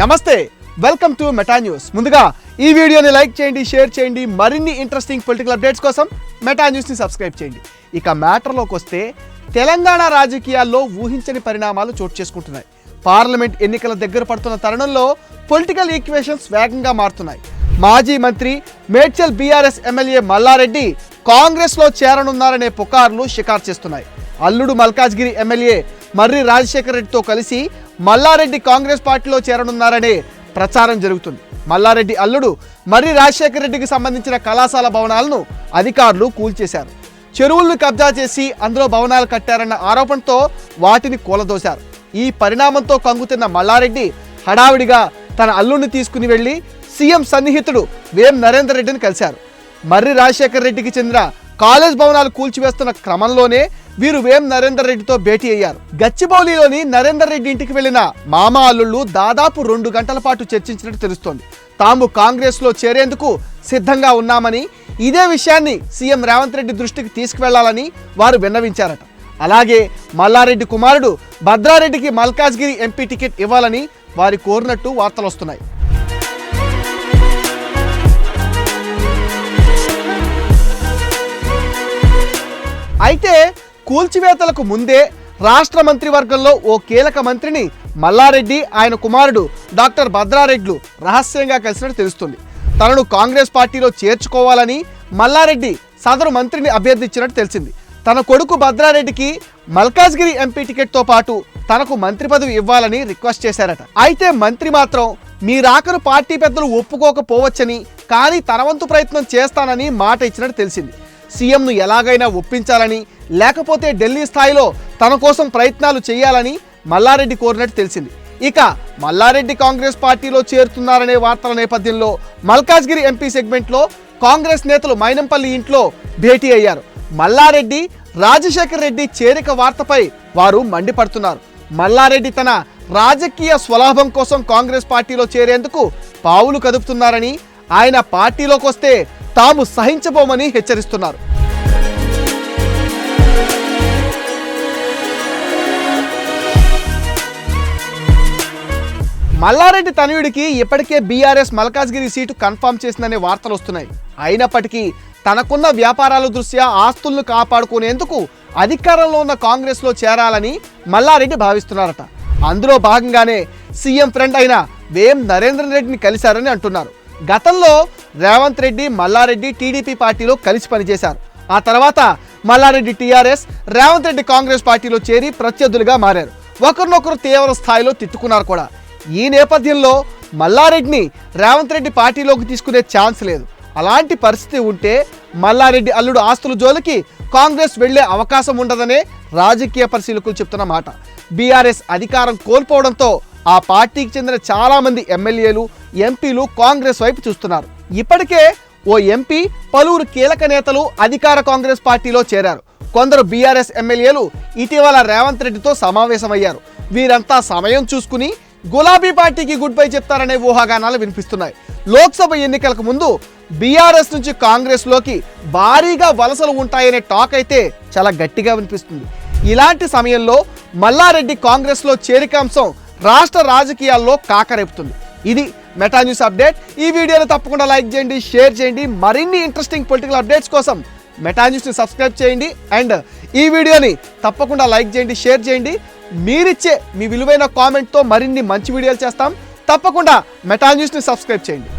నమస్తే welcome to meta news ముందుగా ఈ వీడియోని లైక్ చేయండి షేర్ చేయండి మరిన్ని ఇంట్రెస్టింగ్ పొలిటికల్ అప్డేట్స్ కోసం మెటా న్యూస్ని సబ్స్క్రైబ్ చేయండి. ఇక మ్యాటర్లోకి వస్తే తెలంగాణ రాజకీయాల్లో ఊహించని పరిణామాలు చోటు చేసుకుంటున్నాయి. పార్లమెంట్ ఎన్నికల దగ్గర పడుతున్న తరుణంలో పొలిటికల్ ఈక్వేషన్స్ వేగంగా మారుతున్నాయి. మాజీ మంత్రి మేడ్చల్ బీఆర్ఎస్ ఎమ్మెల్యే మల్లారెడ్డి కాంగ్రెస్లో చేరనున్నారనే పుకార్లు షికారు చేస్తున్నాయి. అల్లుడు మల్కాజ్గిరి ఎమ్మెల్యే మర్రి రాజశేఖర రెడ్డితో కలిసి మల్లారెడ్డి కాంగ్రెస్ పార్టీలో చేరనున్నారనే ప్రచారం జరుగుతుంది. మల్లారెడ్డి అల్లుడు మర్రి రాజశేఖర రెడ్డికి సంబంధించిన కళాశాల భవనాలను అధికారులు కూల్చేశారు. చెరువులను కబ్జా చేసి అందులో భవనాలు కట్టారన్న ఆరోపణతో వాటిని కూలదోశారు. ఈ పరిణామంతో కంగుతున్న మల్లారెడ్డి హడావిడిగా తన అల్లుడిని తీసుకుని వెళ్ళి సీఎం సన్నిహితుడు వేం నరేందర్ రెడ్డిని కలిశారు. మర్రి రాజశేఖర రెడ్డికి చెందిన కాలేజ్ భవనాలు కూల్చివేస్తున్న క్రమంలోనే వీరు వేం నరేందర్ రెడ్డితో భేటీ అయ్యారు. గచ్చిబౌలిలోని నరేందర్ రెడ్డి ఇంటికి వెళ్ళిన మామ అల్లుళ్ళు దాదాపు రెండు గంటల పాటు చర్చించినట్టు తెలుస్తోంది. తాము కాంగ్రెస్లో చేరేందుకు సిద్ధంగా ఉన్నామని ఇదే విషయాన్ని సీఎం రేవంత్ రెడ్డి దృష్టికి తీసుకువెళ్ళాలని వారు విన్నవించారట. అలాగే మల్లారెడ్డి కుమారుడు భద్రారెడ్డికి మల్కాజ్గిరి ఎంపీ టికెట్ ఇవ్వాలని వారి కోరినట్టు వార్తలు వస్తున్నాయి. అయితే కూల్చివేతలకు ముందే రాష్ట్ర మంత్రివర్గంలో ఓ కీలక మంత్రిని మల్లారెడ్డి ఆయన కుమారుడు డాక్టర్ భద్రారెడ్లు రహస్యంగా కలిసినట్టు తెలుస్తుంది. తనను కాంగ్రెస్ పార్టీలో చేర్చుకోవాలని మల్లారెడ్డి సదరు మంత్రిని అభ్యర్థించినట్టు తెలిసింది. తన కొడుకు భద్రారెడ్డికి మల్కాజ్గిరి ఎంపీ టికెట్తో పాటు తనకు మంత్రి పదవి ఇవ్వాలని రిక్వెస్ట్ చేశారట. అయితే మంత్రి మాత్రం మీ రాకను పార్టీ పెద్దలు ఒప్పుకోకపోవచ్చని కానీ తన వంతు ప్రయత్నం చేస్తానని మాట ఇచ్చినట్టు తెలిసింది. సీఎంను ఎలాగైనా ఒప్పించాలని లేకపోతే ఢిల్లీ స్థాయిలో తన కోసం ప్రయత్నాలు చేయాలని మల్లారెడ్డి కోరినట్టు తెలిసింది. ఇక మల్లారెడ్డి కాంగ్రెస్ పార్టీలో చేరుతున్నారనే వార్తల నేపథ్యంలో మల్కాజ్గిరి ఎంపీ సెగ్మెంట్లో కాంగ్రెస్ నేతలు మైనంపల్లి ఇంట్లో భేటీ అయ్యారు. మల్లారెడ్డి రాజశేఖర్ రెడ్డి చేరిక వార్తపై వారు మండిపడుతున్నారు. మల్లారెడ్డి తన రాజకీయ స్వలాభం కోసం కాంగ్రెస్ పార్టీలో చేరేందుకు పావులు కదుపుతున్నారని ఆయన పార్టీలోకి వస్తే తాము సహించబోమని హెచ్చరిస్తున్నారు. మల్లారెడ్డి తనయుడికి ఇప్పటికే బీఆర్ఎస్ మల్కాజ్గిరి సీటు కన్ఫర్మ్ చేసిందనే వార్తలు వస్తున్నాయి. అయినప్పటికీ తనకున్న వ్యాపారాల దృష్ట్యా ఆస్తులను కాపాడుకునేందుకు అధికారంలో ఉన్న కాంగ్రెస్లో చేరాలని మల్లారెడ్డి భావిస్తున్నారట. అందులో భాగంగానే సీఎం ఫ్రెండ్ అయిన వేం నరేంద్ర రెడ్డిని కలిశారని అంటున్నారు. గతంలో రేవంత్ రెడ్డి మల్లారెడ్డి టీడీపీ పార్టీలో కలిసి పనిచేశారు. ఆ తర్వాత మల్లారెడ్డి టీఆర్ఎస్ రేవంత్ రెడ్డి కాంగ్రెస్ పార్టీలో చేరి ప్రత్యర్థులుగా మారారు. ఒకరినొకరు తీవ్ర స్థాయిలో తిట్టుకున్నారు కూడా. ఈ నేపథ్యంలో మల్లారెడ్డిని రేవంత్ రెడ్డి పార్టీలోకి తీసుకునే ఛాన్స్ లేదు. అలాంటి పరిస్థితి ఉంటే మల్లారెడ్డి అల్లుడు ఆస్తుల జోలికి కాంగ్రెస్ వెళ్ళే అవకాశం ఉండదనే రాజకీయ పరిశీలకులు చెప్తున్న మాట. బీఆర్ఎస్ అధికారం కోల్పోవడంతో ఆ పార్టీకి చెందిన చాలామంది ఎమ్మెల్యేలు ఎంపీలు కాంగ్రెస్ వైపు చూస్తున్నారు. ఇప్పటికే ఓ ఎంపీ పలువురు కీలక నేతలు అధికార కాంగ్రెస్ పార్టీలో చేరారు. కొందరు బీఆర్ఎస్ ఎమ్మెల్యేలు ఇటీవల రేవంత్ రెడ్డితో సమావేశమయ్యారు. వీరంతా సమయం చూసుకుని గులాబీ పార్టీకి గుడ్ బై చెప్తారనే ఊహాగానాలు వినిపిస్తున్నాయి. లోక్సభ ఎన్నికలకు ముందు బీఆర్ఎస్ నుంచి కాంగ్రెస్లోకి భారీగా వలసలు ఉంటాయనే టాక్ అయితే చాలా గట్టిగా వినిపిస్తుంది. ఇలాంటి సమయంలో మల్లారెడ్డి కాంగ్రెస్లో చేరిక చేరికాంశం రాష్ట్ర రాజకీయాల్లో కాకరేపుతుంది. ఇది మెటా న్యూస్ అప్డేట్ ఈ వీడియోని తప్పకుండా లైక్ చేయండి షేర్ చేయండి. మరిన్ని ఇంట్రెస్టింగ్ పొలిటికల్ అప్డేట్స్ కోసం మెటా న్యూస్ని సబ్స్క్రైబ్ చేయండి. అండ్ ఈ వీడియోని తప్పకుండా లైక్ చేయండి షేర్ చేయండి. మీరిచ్చే మీ విలువైన కామెంట్తో మరిన్ని మంచి వీడియోలు చేస్తాం. తప్పకుండా మెటా న్యూస్ని సబ్స్క్రైబ్ చేయండి.